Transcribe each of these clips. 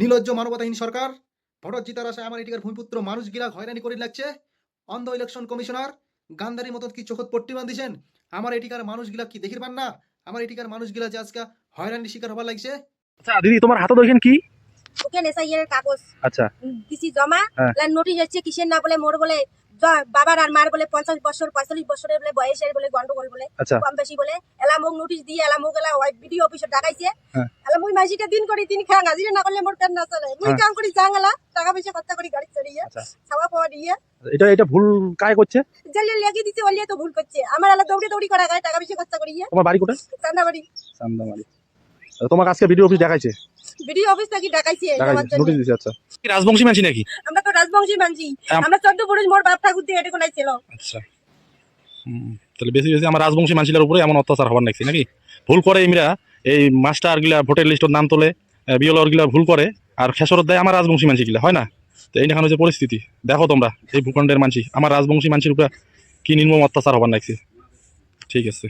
নির্লজ্জ মানবতাহীন সরকার ভোটর জিতার আশায় আমার এটিকার ভূমিপুত্র মানুষ গিলা হয়রানি করে লাগছে। অন্ধ ইলেকশন কমিশনার গান্ধারী মতন কি চোখত পট্টি বান্ধিছেন আমার এটিকার মানুষগুলা কি দেখির পান না? আমার এটিকার মানুষগুলা যে আজকে হয়রানি শিকার হবার লাগছে। আচ্ছা দিদি তোমার হাতে দেখেন কি? ওকে এসআইয়ের কাগজ। আচ্ছা। দিছি জমা হ্যাঁ। নোটিশ হচ্ছে কিসের না বলে মোর বলে বাবার আর মার বলে পঞ্চাশ বছর পঁয়তাল্লিশ বছরের বলে বয়সের বলে গন্ডগোল বলে আচ্ছা। কম বেশি বলে। এলা মোক নোটিশ দিয়ে এলা মোক এলা বিডিও অফিসে ডাকাইছে। হ্যাঁ। এলা মুই মাসিটা দিন করি দিন খাং না করলে মোর না চলে মুই। কাম করি যাং এলা টাকা পয়সা খরচা করি গাড়ি চড়িয়ে আচ্ছা। খাওয়া পাওয়া দিয়ে। এটা এটা ভুল কায় করছে? লেগে দিচ্ছে ওলিয়ে তো ভুল করছে। আমার এলা দৌড়ে দৌড়ি করা গায়ে টাকা পয়সা খরচা করিয়ে তোমার বাড়ি কোথায়? চান্দাবাড়ি। চান্দামারি তোমাকে আজকে ভিডিও অফিস দেখাইছে। বিডিও অফিস থেকে ডাকাইছে নোটিশ দিছে আচ্ছা। কি রাজবংশী মানছি নাকি? আমরা তো রাজবংশী মানছি। আমরা চোদ্দ পুরুষ মোর বাপ ঠাকুর দিয়ে এটা কোনায় ছিল। আচ্ছা। হুম, তাহলে বেশি বেশি আমার রাজবংশী মানছিলার উপরে এমন অত্যাচার হবার নাকি নাকি? ভুল করে এমরা এই মাস্টার গিলা ভোটের লিস্টর নাম তোলে বিএলওর গিলা ভুল করে আর খেসরত দেয় আমার রাজবংশী মানসি গিলা হয় না? তো এই দেখানো যে পরিস্থিতি দেখো তোমরা এই ভূখণ্ডের মানসি আমার রাজবংশী মানসির উপরে কি নির্মম অত্যাচার হবার নাকি? ঠিক আছে।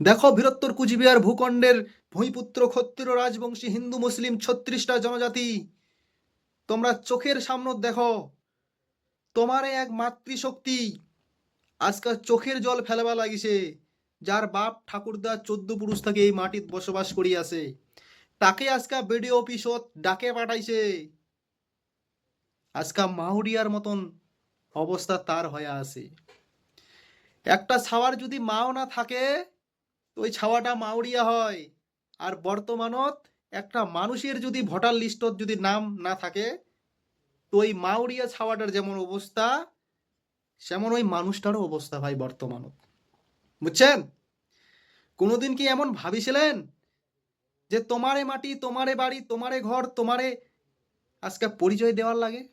দেখো বৃহত্তর কুচবিহার ভূখণ্ডের ভূমিপুত্র ক্ষত্রিয় রাজবংশী হিন্দু মুসলিম ছত্রিশটা জনজাতি। তোমরা চোখের সামনে দেখো তোমার এক মাতৃশক্তি। আজকাল চোখের জল ফেলবা লাগিছে, যার বাপ ঠাকুরদা চোদ্দ পুরুষ থেকে এই মাটিত বসবাস করিয়াছে। তাকে আজকা বিডিও অফিসত ডাকে পাঠাইছে। আজকা মাহুরিয়ার মতন অবস্থা তার হয়ে আছে। একটা ছাওয়ার যদি মাও না থাকে ওই ছাওয়াটা মাউরিয়া হয়। আর বর্তমানত একটা মানুষের যদি ভোটার লিস্টত যদি নাম না থাকে, তো ওই মাউরিয়া ছাওয়াটার যেমন অবস্থা, সেমন ওই মানুষটারও অবস্থা ভাই বর্তমানত। বুঝছেন? কোনোদিন কি এমন ভাবিছিলেন? যে তোমারে মাটি, তোমারে বাড়ি, তোমারে ঘর, তোমারে আজকে পরিচয় দেওয়ার লাগে?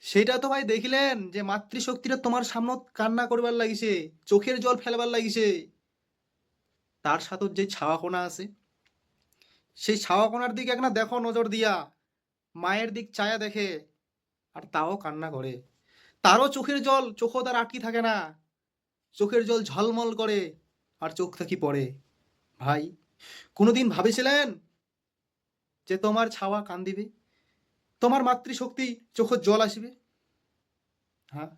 সেটা তো ভাই দেখিলেন যে মাতৃশক্তিটা তোমার সামনত কান্না করবার লাগিছে, চোখের জল ফেলবার লাগিছে। তার সাথে যে ছাওয়াকোনা আছে, সেই ছাওয়াকোনার দিকে একটা দেখো নজর দিয়া, মায়ের দিক চায়া দেখে, আর তাও কান্না করে। তারও চোখের জল, চোখও তার আটকি থাকে না। চোখের জল ঝলমল করে, আর চোখ থাকি পড়ে। ভাই, কোনোদিন ভাবেছিলেন যে তোমার ছাওয়া কান দিবে তোমার মাতৃশক্তি চোখের জল আসবে? হ্যাঁ?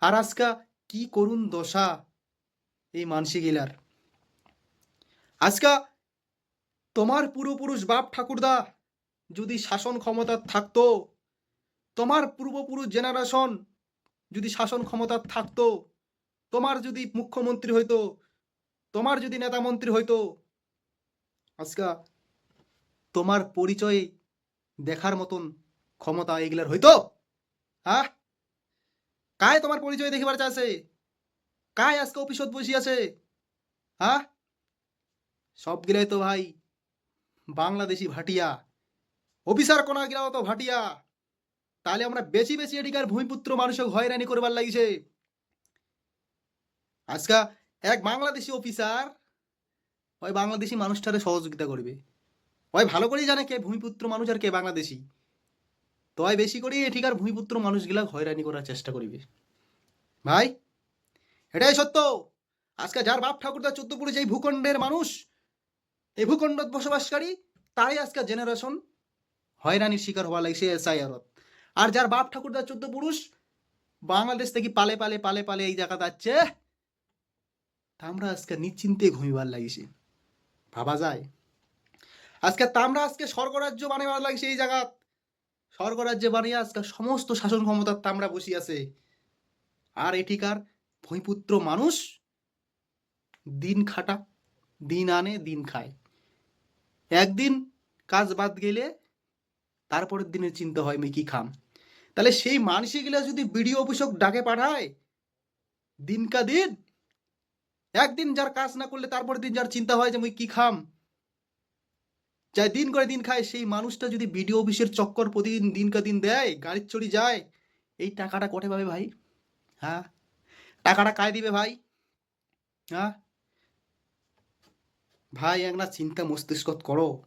আর আজকা কি করুন দশা এই মানসি গিলার আজকা তোমার পূর্বপুরুষ বাপ ঠাকুরদা যদি শাসন ক্ষমতা থাকতো, তোমার পূর্বপুরুষ জেনারেশন যদি শাসন ক্ষমতা থাকতো, তোমার যদি মুখ্যমন্ত্রী হইতো, তোমার যদি নেতা মন্ত্রী হইতো, আজকা তোমার পরিচয় দেখার মতন ক্ষমতা এগুলার হইতো? হ্যাঁ? কায় তোমার পরিচয় দেখিবার চাইছে? কায় আজকে অফিসত বসি আছে হ্যাঁ? সবগুলাই তো ভাই, বাংলাদেশি ভাটিয়া, অফিসার কোনা গিলাও তো ভাটিয়া। তাহলে আমরা বেশি বেশি এদিকার ভূমিপুত্র মানুষক হয়রানি করবার লাগিছে। আজকা এক বাংলাদেশি অফিসার, ওই বাংলাদেশি মানুষটারে সহযোগিতা করবে। ওই ভালো করেই জানে কে ভূমিপুত্র মানুষ আর কে বাংলাদেশি। তয় বেশি করে এঠিকার ভূমিপুত্র মানুষগুলা হয়রানি করার চেষ্টা করিবে। ভাই, এটাই সত্য। আজকে যার বাপ ঠাকুরদা চোদ্দ পুরুষ এই ভূখণ্ডের মানুষ এই ভূখণ্ডত বসবাসকারী, তারাই আজকে জেনারেশন হয়রানির শিকার হওয়া লাগছে এসআইআরত আর যার বাপ ঠাকুরদার চোদ্দ পুরুষ, বাংলাদেশ থেকে পালে পালে পালে পালে এই জায়গা যাচ্ছে তা আমরা আজকে নিশ্চিন্তে ঘুমিবার লাগিছে। ভাবা যায়। আজকে তামরা আজকে স্বর্গরাজ্য বানাবার লাগছে এই জায়গা। স্বর্গরাজ্যে বানিয়ে আজকে সমস্ত শাসন ক্ষমতার তামরা বসি আছে। আর এটিকার ভূমিপুত্র মানুষ দিন খাটা, দিন আনে, দিন খায়। একদিন কাজ বাদ গেলে তারপরের দিনের চিন্তা হয় আমি কি খাম? তাহলে সেই মানসিকগুলা যদি বিডিও অফিসক ডাকে পাঠায়, দিনকা দিন, একদিন যার কাজ না করলে তারপরের দিন যার চিন্তা হয় যে আমি কি খাম? যাই দিন করে দিন খায়, সেই মানুষটা যদি বিডিও অফিসের চক্কর প্রতিদিন দিনকা দিন দেয়, গাড়ির চড়ি যায়, এই টাকাটা কটে পাবে ভাই? হ্যাঁ? টাকাটা কায় দিবে ভাই? হ্যাঁ? ভাই একটা চিন্তা মস্তিষ্ক করো।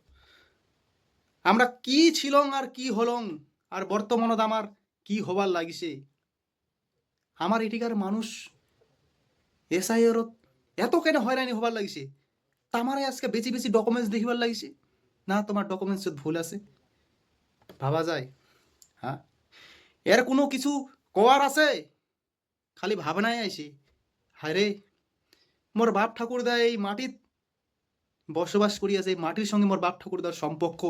আমরা কি ছিলং আর কি হলং, আর বর্তমানত আমার কি হবার লাগিছে? আমার এটিকার মানুষ এসআইয়ের এত কেন হয়রানি হবার লাগিছে? তামারে আজকে বেশি বেশি ডকুমেন্টস দেখিবার লাগিছে? না, তোমার ডকুমেন্টস ভুল আছে। ভাবা যায় হ্যাঁ? এর কোনো কিছু কওয়ার আছে? খালি ভাবনায় আইসি হায় রে মোর বাপ ঠাকুর দেয় এই মাটিত বসবাস করিয়াছে এই মাটির সঙ্গে মোর বাপ ঠাকুর দেওয়ার সম্পর্ক,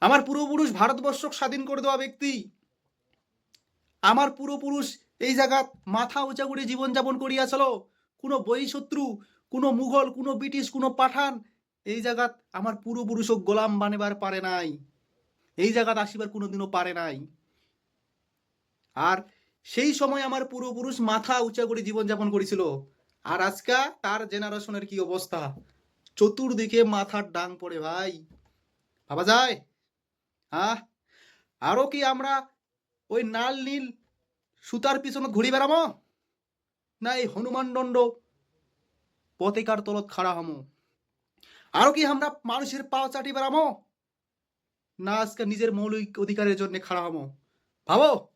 আমার পূর্বপুরুষ ভারতবর্ষ স্বাধীন করে দেওয়া ব্যক্তি, আমার পূর্বপুরুষ এই জায়গা মাথা উঁচা করে জীবনযাপন করিয়াছিল। কোনো বহিঃশত্রু কোনো মুঘল, কোনো ব্রিটিশ, কোনো পাঠান এই জায়গাত আমার পূর্বপুরুষও গোলাম বানেবার পারে নাই। এই জায়গাত আসিবার কোনোদিনও পারে নাই। আর সেই সময় আমার পূর্বপুরুষ মাথা উঁচা করে জীবনযাপন করেছিল। আর আজকা তার জেনারেশনের কি অবস্থা? চতুর্দিকে মাথার ডাং পড়ে ভাই। ভাবা যায়। হ্যাঁ আরও কি আমরা ওই নাল নীল সুতার পিছনে ঘুরি বেড়ামো? না এই হনুমান দণ্ড পতেকার তলত খাড়া হমো? আরও কি আমরা মানুষের পাও চাটি বেড়ামো? না আজকে নিজের মৌলিক অধিকারের জন্য খাড়া হমো। ভাবো,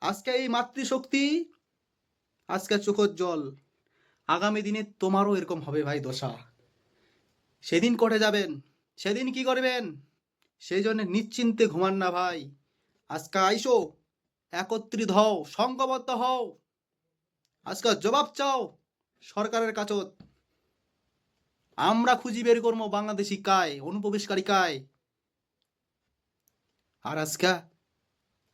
আজকে এই মাতৃশক্তি, আজকে চোখের জল, আগামী দিনে তোমারও এরকম হবে ভাই দশা। সেদিন কটে যাবেন, সেদিন কি করবেন? সেই জন্য নিশ্চিন্তে ঘুমান না ভাই। আজকে আইসো, একত্রিত হও সংঘবদ্ধ হও। আজকে জবাব চাও, সরকারের কাছত। আমরা খুঁজি বের করব বাংলাদেশি কায়, অনুপ্রবেশকারী কায়। আর আজকে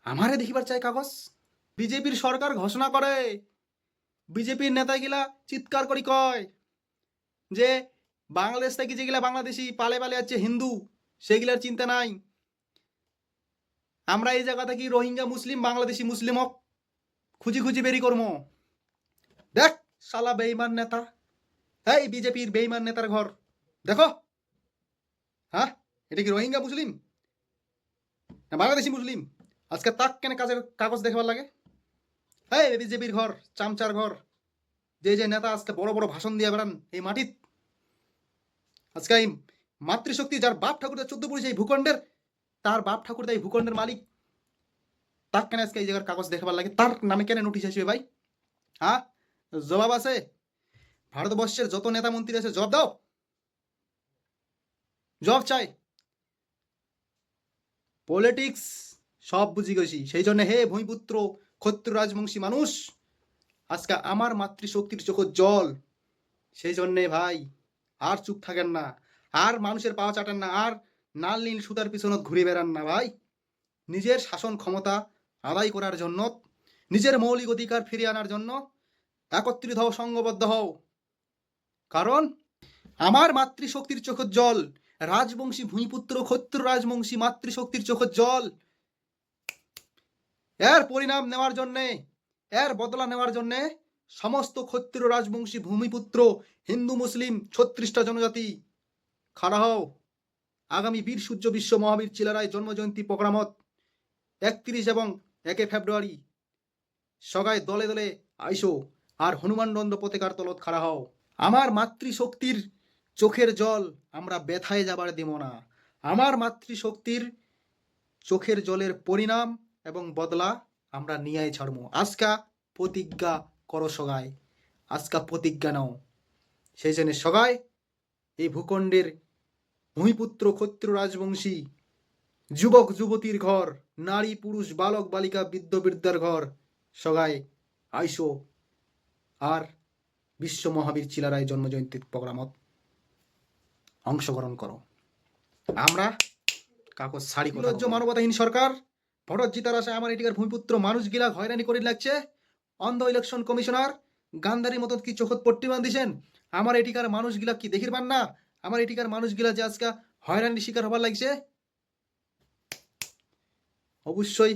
আমারে দেখিবার চাই কাগজ। বিজেপির সরকার ঘোষণা করে, বিজেপির নেতাগুলা চিৎকার করি কয় যে বাংলাদেশ থেকে যেগুলা বাংলাদেশি পালে পালে আছে হিন্দু সেগুলার চিন্তা নাই। আমরা এই জায়গা থেকে রোহিঙ্গা মুসলিম, বাংলাদেশি মুসলিম হোক, খুঁজি খুঁজি বেরি করব দেখ, শালা বেইমান নেতা। এই বিজেপির বেইমান নেতার ঘর। দেখো। হ্যাঁ? এটা কি রোহিঙ্গা মুসলিম? না বাংলাদেশি মুসলিম? আজকে তাক কেন কাজের কাগজ দেখবার লাগে? এই বিজেপির ঘর, চামচার ঘর। যে যে নেতা আজকে বড় বড় ভাষণ দিয়ে বেড়ান, এই মাটিত। আজকে এই মাতৃশক্তি যার বাপ ঠাকুর চোদ্দ পড়েছে এই ভূখণ্ডের, তার বাপ ঠাকুর এই ভূখণ্ডের মালিক। তার কেন আজকে এই জায়গার কাগজ দেখবার লাগে? তার নামে কেন নোটিশ আসবে ভাই? হ্যাঁ? জবাব আছে? ভারতবর্ষের যত নেতা মন্ত্রী আছে, জবাব দাও। জবাব চাই। পলিটিক্স সব বুঝি গেছি। সেই জন্য হে ভূমিপুত্র ক্ষত্র রাজবংশী মানুষ, আজকে আমার মাতৃশক্তির চোখ জল। সেই জন্যে ভাই আর চুপ থাকেন না, আর মানুষের পাওয়া চাটেন না, আর নাল নীল সুতার পিছনত ঘুরে বেড়ান না ভাই। নিজের শাসন ক্ষমতা আদায় করার জন্য, নিজের মৌলিক অধিকার ফিরিয়ে আনার জন্য একত্রিত হও, সঙ্গবদ্ধ হও। কারণ আমার মাতৃশক্তির চোখের জল, রাজবংশী ভূমিপুত্র ক্ষত্র রাজবংশী মাতৃশক্তির চোখের জল। এর পরিণাম নেওয়ার জন্যে, এর বদলা নেওয়ার জন্যে সমস্ত ক্ষত্র রাজবংশী ভূমিপুত্র, হিন্দু, মুসলিম, ছত্রিশটা জনজাতি, খাড়া হও। আগামী বীর সূর্য বিশ্ব মহাবীর চিলারায় জন্মজয়ন্তী প্রোগ্রামত একত্রিশ এবং একে ফেব্রুয়ারি। সগায় দলে দলে আইসো আর হনুমান দণ্ড পতাকার তলত খাড়া হও। আমার মাতৃশক্তির চোখের জল আমরা ব্যথায় যাবার দেব না। আমার মাতৃশক্তির চোখের জলের পরিণাম এবং বদলা আমরা নিয়ে ছাড়বো। আজকা প্রতিজ্ঞা করো সগায় আজকা প্রতিজ্ঞা নাও। সেই জন্য সগায় এই ভূখণ্ডের ভূমিপুত্র ক্ষত্র রাজবংশী যুবক যুবতীর ঘর নারী পুরুষ বালক বালিকা বৃদ্ধ বৃদ্ধার ঘর সগায় আইসো। আর বিশ্ব মহাবীর চিলারায় জন্মজয়ন্তী প্রোগ্রামত অংশগ্রহণ করো। আমরা কাগজ শাড়ি মানবতাহীন সরকার ভরত জিতার আশায় আমার এটিকার ভূমিপুত্র মানুষ গিলা হয়রানি করে লাগছে। অন্ধ ইলেকশন কমিশনার গান্ধারী মতন কি চোখত পট্টি বান্ধিছেন? আমার এটিকার মানুষগিলা কি দেখির পান না? আমার এটিকার মানুষগিলা যে আজকে হয়রানির শিকার হবার লাগছে? অবশ্যই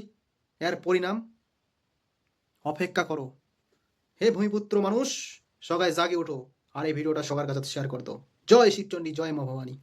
এর পরিণাম অপেক্ষা করো। হে ভূমিপুত্র মানুষ, সবাই জাগে ওঠো আর এই ভিডিওটা সবার কাছে শেয়ার করতো জয় শিবচণ্ডী জয় মা ভবানী।